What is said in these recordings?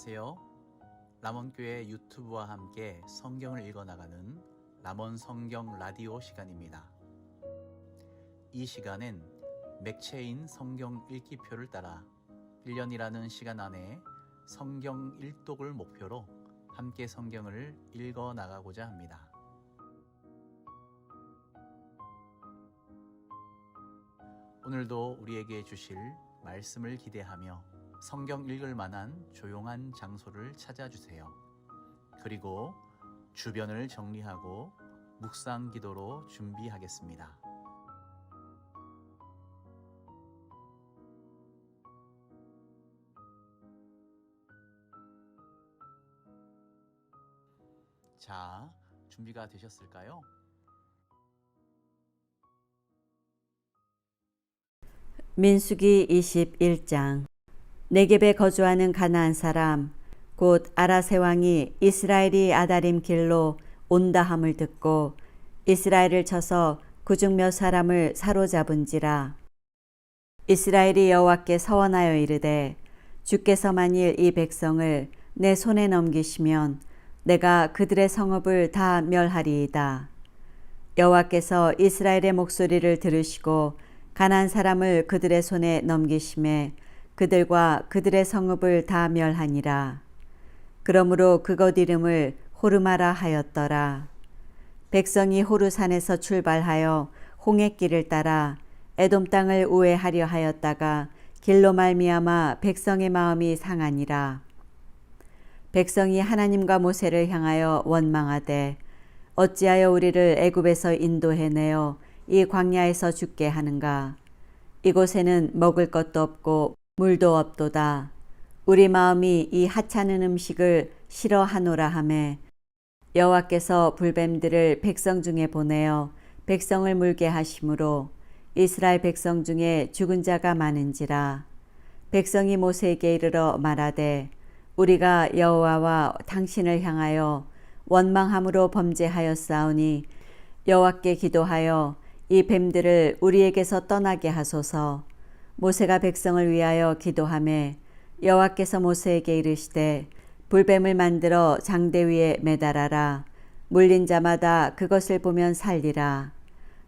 안녕하세요. 람원교회 유튜브와 함께 성경을 읽어나가는 람원 성경 라디오 시간입니다. 이 시간엔 맥체인 성경 읽기표를 따라 1년이라는 시간 안에 성경 일독을 목표로 함께 성경을 읽어 나가고자 합니다. 오늘도 우리에게 주실 말씀을 기대하며 성경 읽을 만한 조용한 장소를 찾아주세요. 그리고 주변을 정리하고 묵상 기도로 준비하겠습니다. 자, 준비가 되셨을까요? 민수기 21장 네겝에 거주하는 가나안 사람 곧 아라세 왕이 이스라엘이 아다림 길로 온다 함을 듣고 이스라엘을 쳐서 그중 몇 사람을 사로잡은지라. 이스라엘이 여호와께 서원하여 이르되 주께서 만일 이 백성을 내 손에 넘기시면 내가 그들의 성읍을 다 멸하리이다. 여호와께서 이스라엘의 목소리를 들으시고 가난 사람을 그들의 손에 넘기심에 그들과 그들의 성읍을 다 멸하니라. 그러므로 그것 이름을 호르마라 하였더라. 백성이 호르산에서 출발하여 홍해길을 따라 에돔 땅을 우회하려 하였다가 길로 말미암아 백성의 마음이 상하니라. 백성이 하나님과 모세를 향하여 원망하되 어찌하여 우리를 애굽에서 인도해내어 이 광야에서 죽게 하는가? 이곳에는 먹을 것도 없고 물도 없도다. 우리 마음이 이 하찮은 음식을 싫어하노라 하매 여호와께서 불뱀들을 백성 중에 보내어 백성을 물게 하심으로 이스라엘 백성 중에 죽은 자가 많은지라 백성이 모세에게 이르러 말하되 우리가 여호와와 당신을 향하여 원망함으로 범죄하였사오니 여호와께 기도하여 이 뱀들을 우리에게서 떠나게 하소서. 모세가 백성을 위하여 기도하매 여호와께서 모세에게 이르시되 불뱀을 만들어 장대 위에 매달아라. 물린 자마다 그것을 보면 살리라.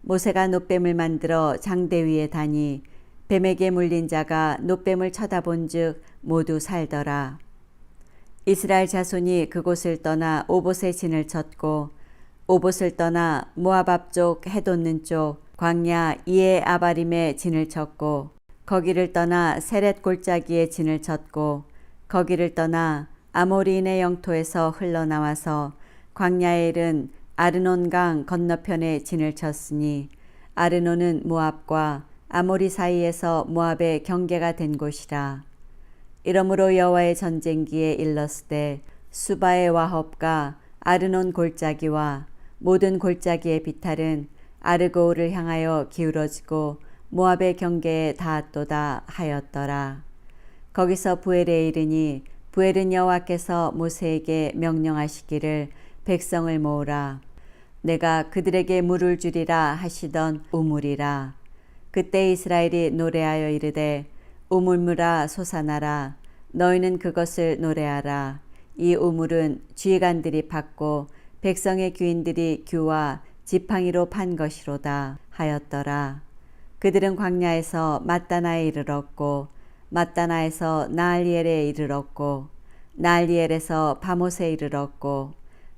모세가 노뱀을 만들어 장대 위에 다니 뱀에게 물린 자가 노뱀을 쳐다본즉 모두 살더라. 이스라엘 자손이 그곳을 떠나 오봇에 진을 쳤고 오봇을 떠나 모압 앞쪽 해돋는 쪽 광야 이에 아바림에 진을 쳤고 거기를 떠나 세렛 골짜기에 진을 쳤고 거기를 떠나 아모리인의 영토에서 흘러나와서 광야에 이른 아르논강 건너편에 진을 쳤으니 아르논은 모압과 아모리 사이에서 모압의 경계가 된 곳이라. 이러므로 여호와의 전쟁기에 일렀으되 수바의 와헙과 아르논 골짜기와 모든 골짜기의 비탈은 아르고우를 향하여 기울어지고 모압의 경계에 닿았도다 하였더라. 거기서 부엘에 이르니 부엘은 여호와께서 모세에게 명령하시기를 백성을 모으라. 내가 그들에게 물을 주리라 하시던 우물이라. 그때 이스라엘이 노래하여 이르되 우물물아 솟아나라. 너희는 그것을 노래하라. 이 우물은 쥐간들이 팠고 백성의 귀인들이 규와 지팡이로 판 것이로다 하였더라. 그들은 광야에서 마따나에 이르렀고 마따나에서 나알리엘에 이르렀고 나알리엘에서 바못에 이르렀고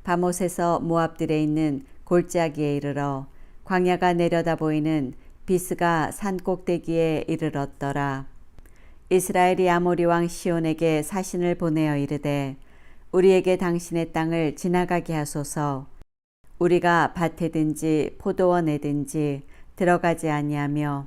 바못에서 모압들에 있는 골짜기에 이르러 광야가 내려다 보이는 비스가 산 꼭대기에 이르렀더라. 이스라엘이 아모리 왕 시온에게 사신을 보내어 이르되 우리에게 당신의 땅을 지나가게 하소서. 우리가 밭에든지 포도원에든지 들어가지 아니하며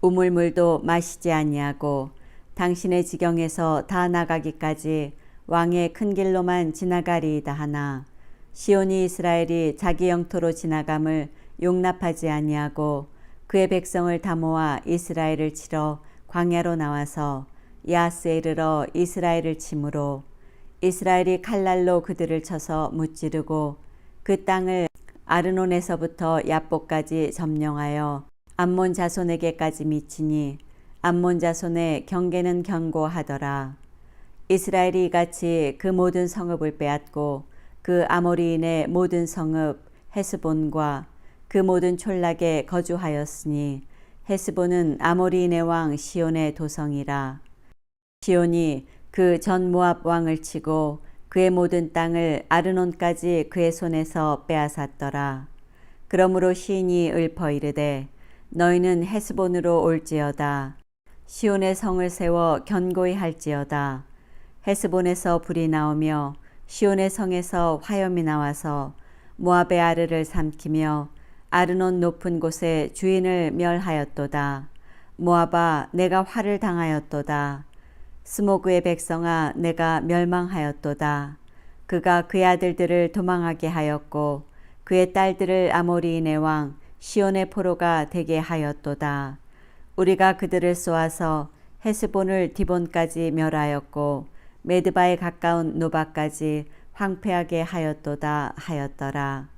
우물물도 마시지 아니하고 당신의 지경에서 다 나가기까지 왕의 큰 길로만 지나가리이다 하나 시온이 이스라엘이 자기 영토로 지나감을 용납하지 아니하고 그의 백성을 다 모아 이스라엘을 치러 광야로 나와서 야스에 이르러 이스라엘을 치므로 이스라엘이 칼날로 그들을 쳐서 무찌르고 그 땅을 아르논에서부터 야복까지 점령하여 암몬 자손에게까지 미치니 암몬 자손의 경계는 견고하더라. 이스라엘이 같이 그 모든 성읍을 빼앗고 그 아모리인의 모든 성읍 헤스본과 그 모든 촌락에 거주하였으니 헤스본은 아모리인의 왕 시온의 도성이라 시온이 그 전 모압 왕을 치고 그의 모든 땅을 아르논까지 그의 손에서 빼앗았더라. 그러므로 시인이 읊어 이르되 너희는 헤스본으로 올지어다. 시온의 성을 세워 견고히 할지어다. 헤스본에서 불이 나오며 시온의 성에서 화염이 나와서 모압의 아르를 삼키며 아르논 높은 곳에 주인을 멸하였도다. 모압아 내가 화를 당하였도다. 스모그의 백성아 내가 멸망하였도다. 그가 그의 아들들을 도망하게 하였고 그의 딸들을 아모리인의 왕 시온의 포로가 되게 하였도다. 우리가 그들을 쏘아서 헤스본을 디본까지 멸하였고 메드바에 가까운 노바까지 황폐하게 하였도다 하였더라.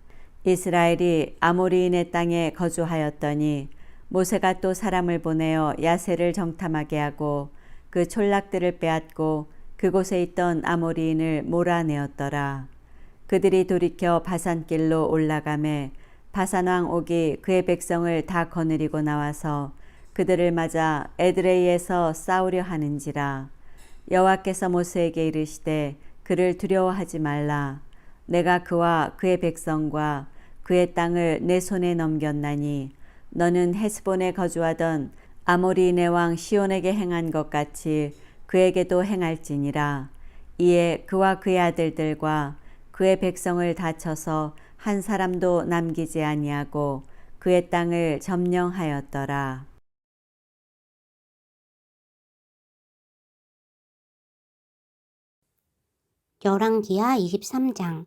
이스라엘이 아모리인의 땅에 거주하였더니 모세가 또 사람을 보내어 야세를 정탐하게 하고 그 촌락들을 빼앗고 그곳에 있던 아모리인을 몰아내었더라. 그들이 돌이켜 바산길로 올라가매 바산왕 옥이 그의 백성을 다 거느리고 나와서 그들을 맞아 에드레이에서 싸우려 하는지라 여호와께서 모세에게 이르시되 그를 두려워하지 말라 내가 그와 그의 백성과 그의 땅을 내 손에 넘겼나니 너는 헤스본에 거주하던 아모리인의 왕 시온에게 행한 것 같이 그에게도 행할지니라 이에 그와 그의 아들들과 그의 백성을 다쳐서 한 사람도 남기지 아니하고 그의 땅을 점령하였더라. 열왕기하 23장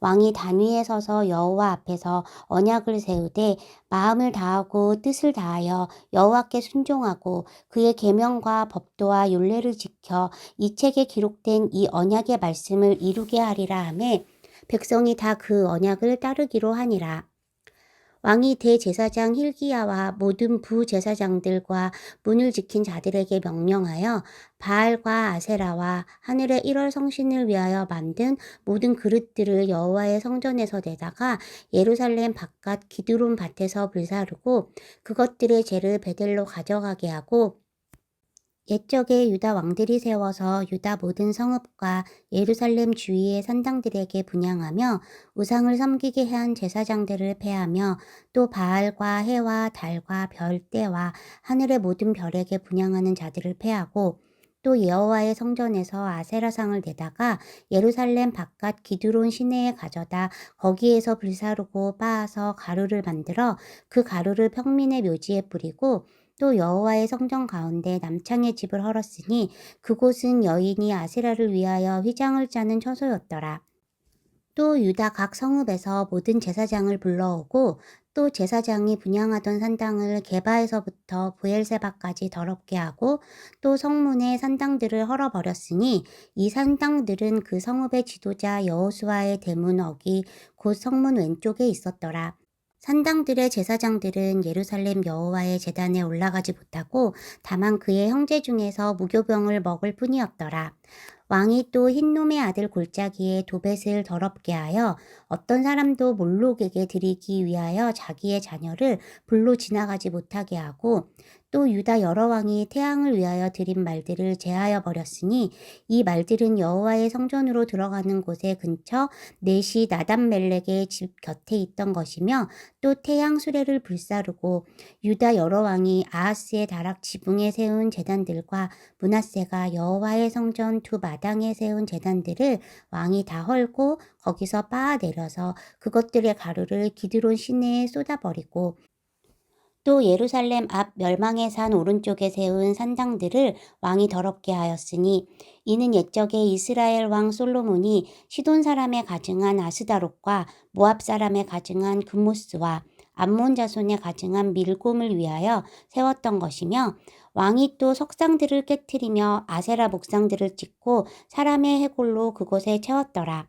왕이 단위에 서서 여호와 앞에서 언약을 세우되 마음을 다하고 뜻을 다하여 여호와께 순종하고 그의 계명과 법도와 율례를 지켜 이 책에 기록된 이 언약의 말씀을 이루게 하리라 하매 백성이 다 그 언약을 따르기로 하니라. 왕이 대제사장 힐기야와 모든 부제사장들과 문을 지킨 자들에게 명령하여 바알과 아세라와 하늘의 1월 성신을 위하여 만든 모든 그릇들을 여호와의 성전에서 내다가 예루살렘 바깥 기드론 밭에서 불사르고 그것들의 죄를 베델로 가져가게 하고 옛적에 유다 왕들이 세워서 유다 모든 성읍과 예루살렘 주위의 산당들에게 분양하며 우상을 섬기게 한 제사장들을 패하며 또 바알과 해와 달과 별대와 하늘의 모든 별에게 분양하는 자들을 패하고 또 여호와의 성전에서 아세라상을 내다가 예루살렘 바깥 기드론 시내에 가져다 거기에서 불사르고 빻아서 가루를 만들어 그 가루를 평민의 묘지에 뿌리고 또 여호와의 성전 가운데 남창의 집을 헐었으니 그곳은 여인이 아세라를 위하여 휘장을 짜는 처소였더라. 또 유다 각 성읍에서 모든 제사장을 불러오고 또 제사장이 분양하던 산당을 게바에서부터 부엘세바까지 더럽게 하고 또 성문의 산당들을 헐어버렸으니 이 산당들은 그 성읍의 지도자 여호수아의 대문 어기 곧 성문 왼쪽에 있었더라. 산당들의 제사장들은 예루살렘 여호와의 제단에 올라가지 못하고 다만 그의 형제 중에서 무교병을 먹을 뿐이었더라. 왕이 또 흰놈의 아들 골짜기에 도벳을 더럽게 하여 어떤 사람도 몰록에게 드리기 위하여 자기의 자녀를 불로 지나가지 못하게 하고 또 유다 여러 왕이 태양을 위하여 드린 말들을 제하여 버렸으니 이 말들은 여호와의 성전으로 들어가는 곳의 근처 넷이 나단멜렉의 집 곁에 있던 것이며 또 태양 수레를 불사르고 유다 여러 왕이 아하스의 다락 지붕에 세운 제단들과 문하세가 여호와의 성전 두 마당에 세운 제단들을 왕이 다 헐고 거기서 빻아 내려서 그것들의 가루를 기드론 시내에 쏟아버리고 또 예루살렘 앞 멸망의 산 오른쪽에 세운 산당들을 왕이 더럽게 하였으니 이는 옛적에 이스라엘 왕 솔로몬이 시돈 사람의 가증한 아스다롯과 모압 사람의 가증한 금모스와 암몬 자손의 가증한 밀곰을 위하여 세웠던 것이며 왕이 또 석상들을 깨뜨리며 아세라 목상들을 찍고 사람의 해골로 그곳에 채웠더라.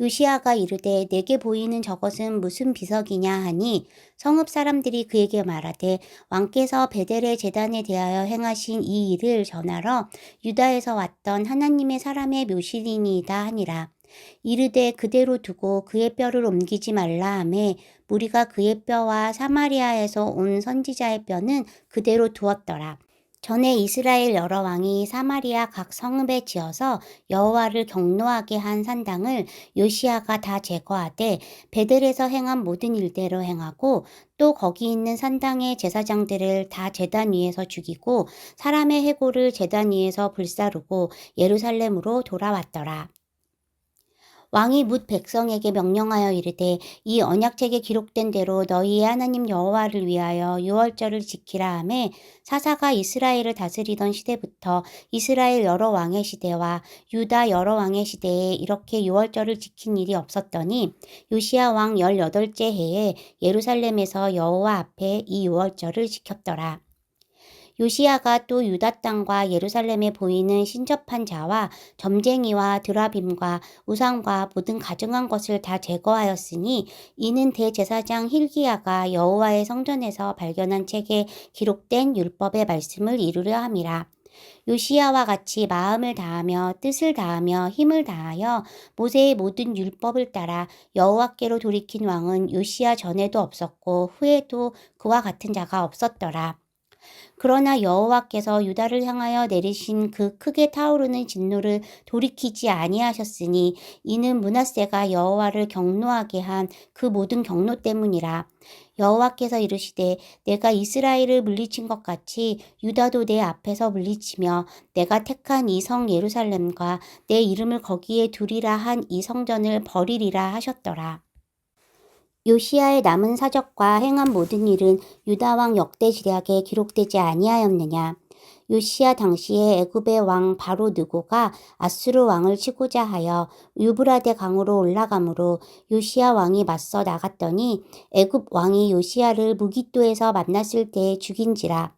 요시아가 이르되 내게 보이는 저것은 무슨 비석이냐 하니 성읍 사람들이 그에게 말하되 왕께서 베델의 재단에 대하여 행하신 이 일을 전하러 유다에서 왔던 하나님의 사람의 묘실이니이다 하니라. 이르되 그대로 두고 그의 뼈를 옮기지 말라 하매 무리가 그의 뼈와 사마리아에서 온 선지자의 뼈는 그대로 두었더라. 전에 이스라엘 여러 왕이 사마리아 각 성읍에 지어서 여호와를 경노하게 한 산당을 요시아가 다 제거하되 베델에서 행한 모든 일대로 행하고 또 거기 있는 산당의 제사장들을 다 제단 위에서 죽이고 사람의 해골을 제단 위에서 불사르고 예루살렘으로 돌아왔더라. 왕이 묻 백성에게 명령하여 이르되 이 언약책에 기록된 대로 너희의 하나님 여호와를 위하여 유월절을 지키라 하매 사사가 이스라엘을 다스리던 시대부터 이스라엘 여러 왕의 시대와 유다 여러 왕의 시대에 이렇게 유월절을 지킨 일이 없었더니 요시야 왕 18째 해에 예루살렘에서 여호와 앞에 이 유월절을 지켰더라. 요시야가 또 유다 땅과 예루살렘에 보이는 신접한 자와 점쟁이와 드라빔과 우상과 모든 가증한 것을 다 제거하였으니 이는 대제사장 힐기야가 여호와의 성전에서 발견한 책에 기록된 율법의 말씀을 이루려 함이라. 요시야와 같이 마음을 다하며 뜻을 다하며 힘을 다하여 모세의 모든 율법을 따라 여호와께로 돌이킨 왕은 요시야 전에도 없었고 후에도 그와 같은 자가 없었더라. 그러나 여호와께서 유다를 향하여 내리신 그 크게 타오르는 진노를 돌이키지 아니하셨으니 이는 문하세가 여호와를 경노하게 한 그 모든 경노 때문이라. 여호와께서 이르시되 내가 이스라엘을 물리친 것 같이 유다도 내 앞에서 물리치며 내가 택한 이 성 예루살렘과 내 이름을 거기에 두리라 한 이 성전을 버리리라 하셨더라. 요시아의 남은 사적과 행한 모든 일은 유다 왕 역대 지략에 기록되지 아니하였느냐. 요시아 당시에 애굽의 왕 바로 느고가 아수르 왕을 치고자 하여 유브라데 강으로 올라가므로 요시아 왕이 맞서 나갔더니 애굽 왕이 요시아를 무기토에서 만났을 때에 죽인지라.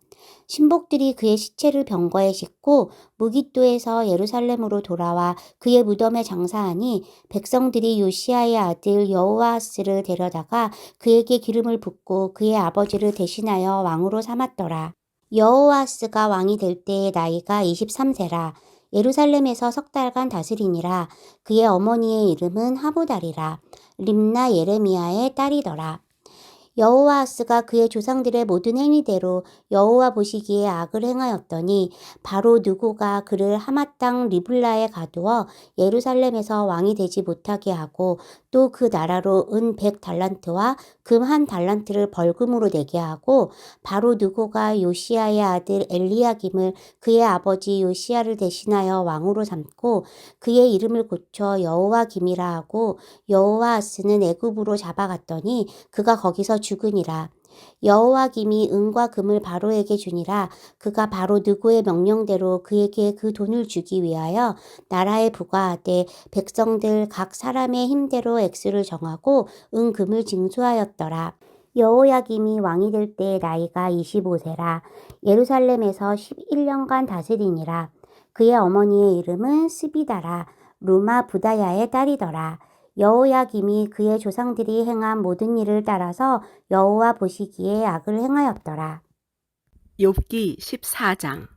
신복들이 그의 시체를 병거에 싣고 무기토에서 예루살렘으로 돌아와 그의 무덤에 장사하니 백성들이 요시아의 아들 여호아스를 데려다가 그에게 기름을 붓고 그의 아버지를 대신하여 왕으로 삼았더라. 여호아스가 왕이 될 때의 나이가 23세라. 예루살렘에서 석 달간 다스리니라. 그의 어머니의 이름은 하보달이라. 림나 예레미야의 딸이더라. 여호와스가 그의 조상들의 모든 행위대로 여호와 보시기에 악을 행하였더니 바로 누구가 그를 하마 땅 리블라에 가두어 예루살렘에서 왕이 되지 못하게 하고 또 그 나라로 은 백 달란트와 금 한 달란트를 벌금으로 내게 하고 바로 누구가 요시아의 아들 엘리야김을 그의 아버지 요시아를 대신하여 왕으로 삼고 그의 이름을 고쳐 여호와 김이라 하고 여호와스는 애굽으로 잡아갔더니 그가 거기서 죽으니라. 여호와 김이 은과 금을 바로에게 주니라 그가 바로 누구의 명령대로 그에게 그 돈을 주기 위하여 나라에 부과하되 백성들 각 사람의 힘대로 액수를 정하고 은금을 징수하였더라. 여호야김이 왕이 될 때의 나이가 25세라 예루살렘에서 11년간 다스리니라 그의 어머니의 이름은 스비다라 루마 부다야의 딸이더라. 여호야김이 그의 조상들이 행한 모든 일을 따라서 여호와 보시기에 악을 행하였더라. 욥기 14장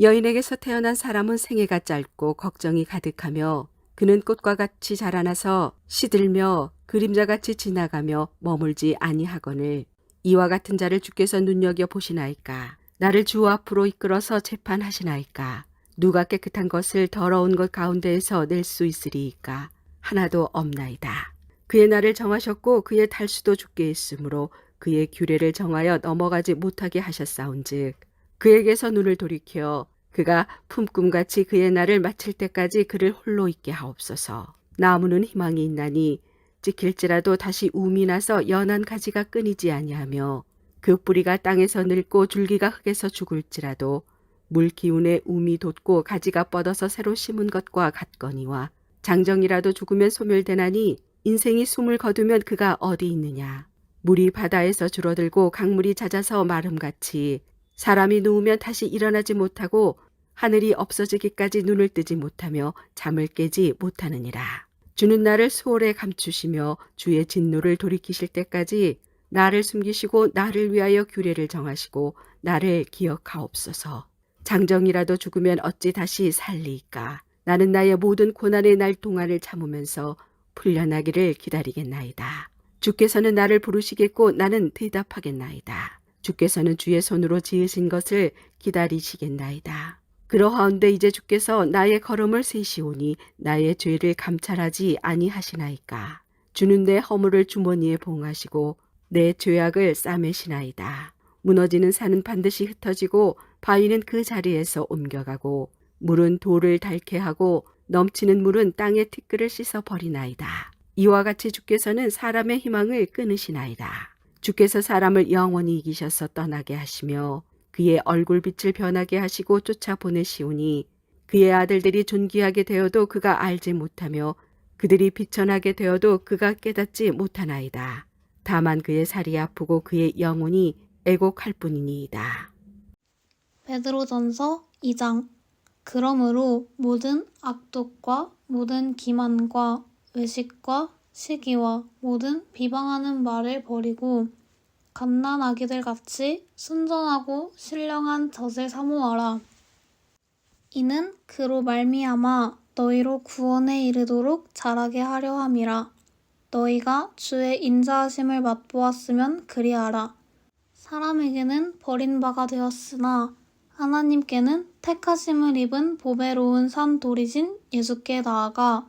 여인에게서 태어난 사람은 생애가 짧고 걱정이 가득하며 그는 꽃과 같이 자라나서 시들며 그림자같이 지나가며 머물지 아니하거늘 이와 같은 자를 주께서 눈여겨 보시나이까? 나를 주 앞으로 이끌어서 재판하시나이까? 누가 깨끗한 것을 더러운 것 가운데에서 낼 수 있으리이까? 하나도 없나이다. 그의 날을 정하셨고 그의 탈수도 죽게 했으므로 그의 규례를 정하여 넘어가지 못하게 하셨사온즉 그에게서 눈을 돌이켜 그가 품꿈같이 그의 날을 마칠 때까지 그를 홀로 있게 하옵소서. 나무는 희망이 있나니 찍힐지라도 다시 움이 나서 연한 가지가 끊이지 아니하며 그 뿌리가 땅에서 늙고 줄기가 흙에서 죽을지라도 물 기운에 움이 돋고 가지가 뻗어서 새로 심은 것과 같거니와 장정이라도 죽으면 소멸되나니 인생이 숨을 거두면 그가 어디 있느냐 물이 바다에서 줄어들고 강물이 잦아서 마름같이 사람이 누우면 다시 일어나지 못하고 하늘이 없어지기까지 눈을 뜨지 못하며 잠을 깨지 못하느니라. 주는 나를 수월에 감추시며 주의 진노를 돌이키실 때까지 나를 숨기시고 나를 위하여 규례를 정하시고 나를 기억하옵소서. 장정이라도 죽으면 어찌 다시 살리이까. 나는 나의 모든 고난의 날 동안을 참으면서 풀려나기를 기다리겠나이다. 주께서는 나를 부르시겠고 나는 대답하겠나이다. 주께서는 주의 손으로 지으신 것을 기다리시겠나이다. 그러하온데 이제 주께서 나의 걸음을 세시오니 나의 죄를 감찰하지 아니하시나이까. 주는 내 허물을 주머니에 봉하시고 내 죄악을 싸매시나이다. 무너지는 산은 반드시 흩어지고 바위는 그 자리에서 옮겨가고 물은 돌을 닳게 하고 넘치는 물은 땅의 티끌을 씻어 버리나이다. 이와 같이 주께서는 사람의 희망을 끊으시나이다. 주께서 사람을 영원히 이기셔서 떠나게 하시며 그의 얼굴빛을 변하게 하시고 쫓아 보내시오니 그의 아들들이 존귀하게 되어도 그가 알지 못하며 그들이 비천하게 되어도 그가 깨닫지 못하나이다. 다만 그의 살이 아프고 그의 영혼이 애곡할 뿐이니이다. 베드로전서 2장 그러므로 모든 악독과 모든 기만과 외식과 시기와 모든 비방하는 말을 버리고 갓난아기들 같이 순전하고 신령한 젖을 사모하라. 이는 그로 말미암아 너희로 구원에 이르도록 자라게 하려 함이라. 너희가 주의 인자하심을 맛보았으면 그리하라. 사람에게는 버림바가 되었으나 하나님께는 택하심을 입은 보배로운 산 돌이신 예수께 나아가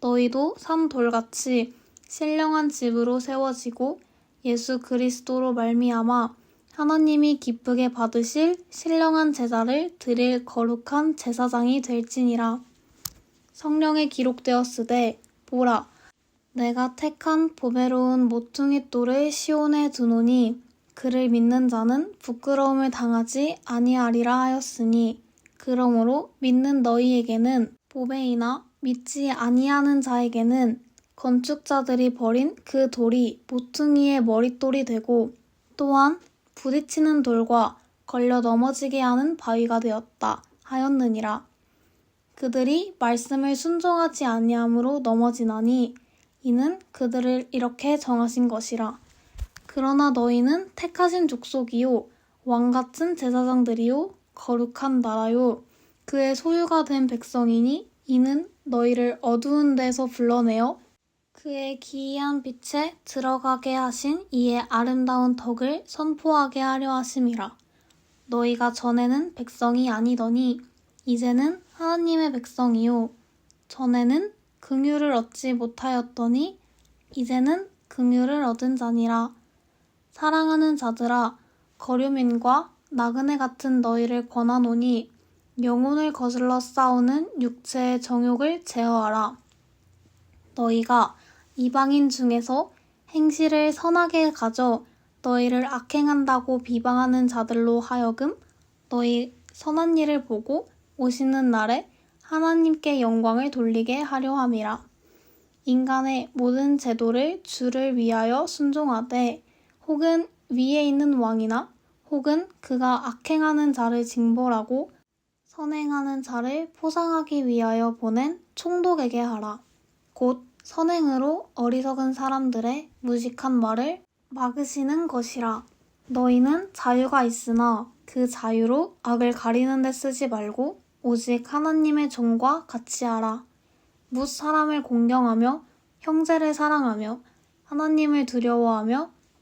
너희도 산 돌같이 신령한 집으로 세워지고 예수 그리스도로 말미암아 하나님이 기쁘게 받으실 신령한 제사를 드릴 거룩한 제사장이 될지니라. 성령에 기록되었으되 보라 내가 택한 보배로운 모퉁이 돌을 시온에 두노니 그를 믿는 자는 부끄러움을 당하지 아니하리라 하였으니 그러므로 믿는 너희에게는 보배이나 믿지 아니하는 자에게는 건축자들이 버린 그 돌이 모퉁이의 머릿돌이 되고 또한 부딪히는 돌과 걸려 넘어지게 하는 바위가 되었다 하였느니라. 그들이 말씀을 순종하지 아니함으로 넘어지나니 이는 그들을 이렇게 정하신 것이라. 그러나 너희는 택하신 족속이요 왕 같은 제사장들이요 거룩한 나라요 그의 소유가 된 백성이니 이는 너희를 어두운 데서 불러내어 그의 기이한 빛에 들어가게 하신 이의 아름다운 덕을 선포하게 하려 하심이라. 너희가 전에는 백성이 아니더니 이제는 하나님의 백성이요. 전에는 긍휼을 얻지 못하였더니 이제는 긍휼을 얻은 자니라. 사랑하는 자들아 거류민과 나그네 같은 너희를 권하노니 영혼을 거슬러 싸우는 육체의 정욕을 제어하라. 너희가 이방인 중에서 행실을 선하게 가져 너희를 악행한다고 비방하는 자들로 하여금 너희 선한 일을 보고 오시는 날에 하나님께 영광을 돌리게 하려 함이라. 인간의 모든 제도를 주를 위하여 순종하되 혹은 위에 있는 왕이나 혹은 그가 악행하는 자를 징벌하고 선행하는 자를 포상하기 위하여 보낸 총독에게 하라. 곧 선행으로 어리석은 사람들의 무식한 말을 막으시는 것이라. 너희는 자유가 있으나 그 자유로 악을 가리는 데 쓰지 말고 오직 하나님의 종과 같이 하라. 뭇 사람을 공경하며 형제를 사랑하며 하나님을 두려워하며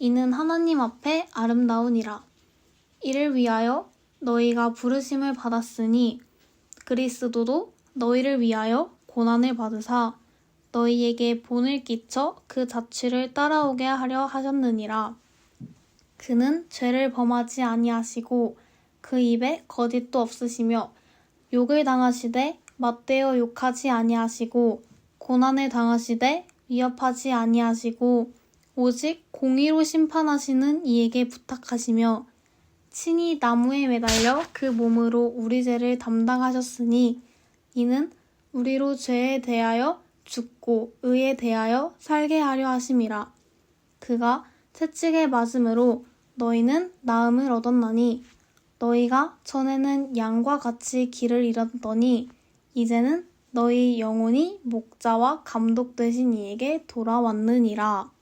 이는 하나님 앞에 아름다우니라. 이를 위하여 너희가 부르심을 받았으니 그리스도도 너희를 위하여 고난을 받으사 너희에게 본을 끼쳐 그 자취를 따라오게 하려 하셨느니라. 그는 죄를 범하지 아니하시고 그 입에 거짓도 없으시며 욕을 당하시되 맞대어 욕하지 아니하시고 고난을 당하시되 위협하지 아니하시고 오직 공의로 심판하시는 이에게 부탁하시며 친히 나무에 매달려 그 몸으로 우리 죄를 담당하셨으니 이는 우리로 죄에 대하여 죽고 의에 대하여 살게 하려 하심이라. 그가 채찍에 맞음으로 너희는 나음을 얻었나니 너희가 전에는 양과 같이 길을 잃었더니 이제는 너희 영혼이 목자와 감독 되신 이에게 돌아왔느니라.